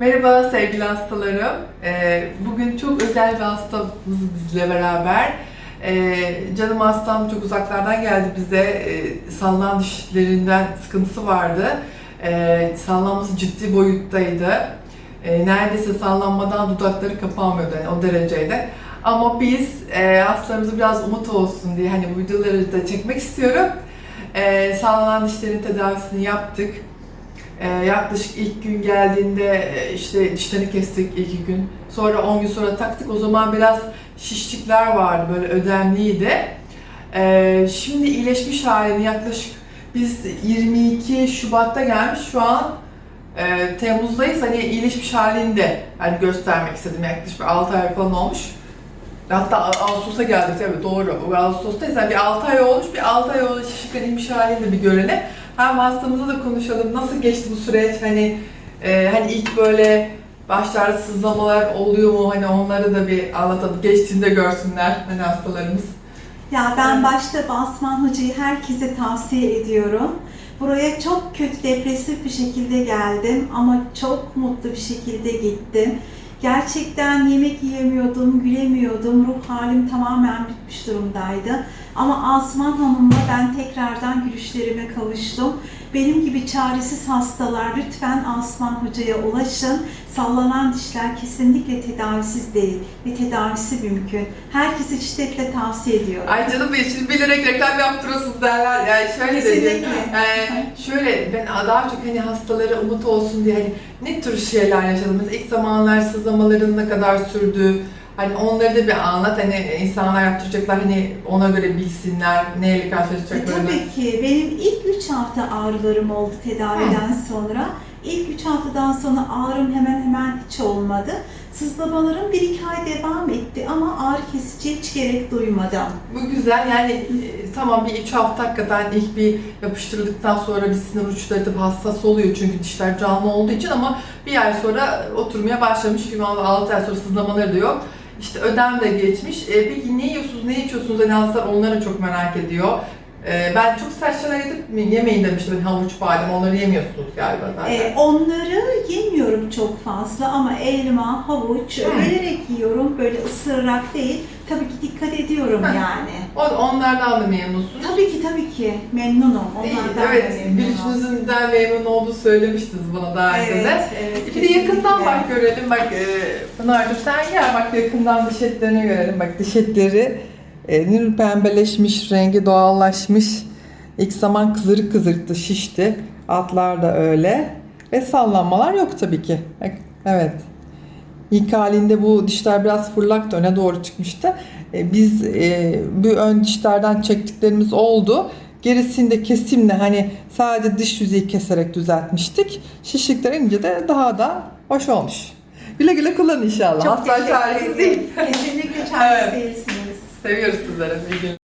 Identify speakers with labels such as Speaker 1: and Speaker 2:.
Speaker 1: Merhaba sevgili hastalarım. Ee, Bugün çok özel bir hastamız bizle beraber. Ee, Canım hastam çok uzaklardan geldi bize. Ee, Sallanan dişlerinden sıkıntısı vardı. Sallanması ciddi boyuttaydı. Neredeyse sallanmadan dudakları kapanmıyordu yani o dereceydi. Ama biz e, hastalarımıza biraz umut olsun diye hani bu videoları da çekmek istiyorum. Sallanan dişlerin tedavisini yaptık. Ee, yaklaşık ilk gün geldiğinde e, işte dişlerini kestik ilk gün. Sonra 10 gün sonra taktık. O zaman biraz şişlikler vardı böyle ödemliydi. Ee, şimdi iyileşmiş halini yaklaşık biz 22 Şubat'ta gelmiş şu an e, Temmuz'dayız. Hani iyileşmiş halini de hani göstermek istedim. Yaklaşık bir 6 ay falan olmuş. Hatta Ağustos'a geldik tabii doğru. Ağustos'tayız. Yani bir 6 ay olmuş. Bir 6 ay olmuş şişlikten inmiş halini de bir görelim. Hem hastamızla da konuşalım. Nasıl geçti bu süreç? Hani e, hani ilk böyle başlarda sızlamalar oluyor mu? Hani onları da bir anlatalım. Geçtiğinde görsünler hani hastalarımız.
Speaker 2: Ya ben başta Basman Hoca'yı herkese tavsiye ediyorum. Buraya çok kötü depresif bir şekilde geldim ama çok mutlu bir şekilde gittim. Gerçekten yemek yiyemiyordum, gülemiyordum, ruh halim tamamen bitmiş durumdaydı. Ama Asman Hanım'la ben tekrardan gülüşlerime kavuştum. Benim gibi çaresiz hastalar lütfen Asman Hoca'ya ulaşın. Sallanan dişler kesinlikle tedavisiz değil ve tedavisi mümkün. Herkese şiddetle tavsiye ediyorum.
Speaker 1: Ay canım benim şimdi bilerek reklam yaptırıyorsunuz derler. Yani şöyle
Speaker 2: Kesinlikle.
Speaker 1: dedim. Yani şöyle ben daha çok hani hastalara umut olsun diye hani ne tür şeyler. Mesela ilk zamanlar sızlamaların ne kadar sürdü. Hani onları da bir anlat. Hani insanlar yaptıracaklar hani ona göre bilsinler neyle
Speaker 2: E,
Speaker 1: karşılaşacaklarını.
Speaker 2: tabii ki benim ilk 3 hafta ağrılarım oldu tedaviden sonra. İlk 3 haftadan sonra ağrım hemen hemen hiç olmadı. Sızlamalarım 1-2 ay devam etti ama ağrı kesici hiç gerek duymadım.
Speaker 1: Bu güzel yani e, tamam bir üç hafta hakikaten ilk bir yapıştırıldıktan sonra bir sinir uçları tabii hassas oluyor çünkü dişler canlı olduğu için ama bir ay sonra oturmaya başlamış gibi 6 ay sonra sızlamaları da yok. İşte ödem de geçmiş. E, peki ne yiyorsunuz, ne içiyorsunuz? Hani hastalar onları çok merak ediyor. E, ben çok şeyler yedik mi? Yemeyin demiştim. Hani havuç, badem onları yemiyorsunuz galiba zaten.
Speaker 2: Ee, onları yemiyorum çok fazla ama elma, havuç bölerek yiyorum. Böyle ısırarak değil. Tabii ki dikkat ediyorum
Speaker 1: Hı.
Speaker 2: yani.
Speaker 1: O, onlardan da memnunsunuz.
Speaker 2: Tabii ki tabii ki memnunum. Onlardan
Speaker 1: evet,
Speaker 2: da memnunum.
Speaker 1: gülüşünüzden memnun olduğu söylemiştiniz bana daha önce de.
Speaker 2: Evet.
Speaker 1: Bir de yakından bak görelim bak e, Pınar'cığım sen gel bak yakından diş etlerini görelim bak diş etleri e, pembeleşmiş rengi doğallaşmış ilk zaman kızırık kızırıktı şişti altlar da öyle ve sallanmalar yok tabii ki Bak, evet İlk halinde bu dişler biraz fırlaktı öne doğru çıkmıştı. E, biz e, bu ön dişlerden çektiklerimiz oldu. Gerisini de kesimle hani sadece dış yüzeyi keserek düzeltmiştik. Şişlikler inince de daha da hoş olmuş. Güle güle kullanın inşallah.
Speaker 2: Çok
Speaker 1: Asla çaresiz değil.
Speaker 2: Kesinlikle çaresiz
Speaker 1: Evet.
Speaker 2: değilsiniz.
Speaker 1: Seviyoruz sizleri. İyi günler.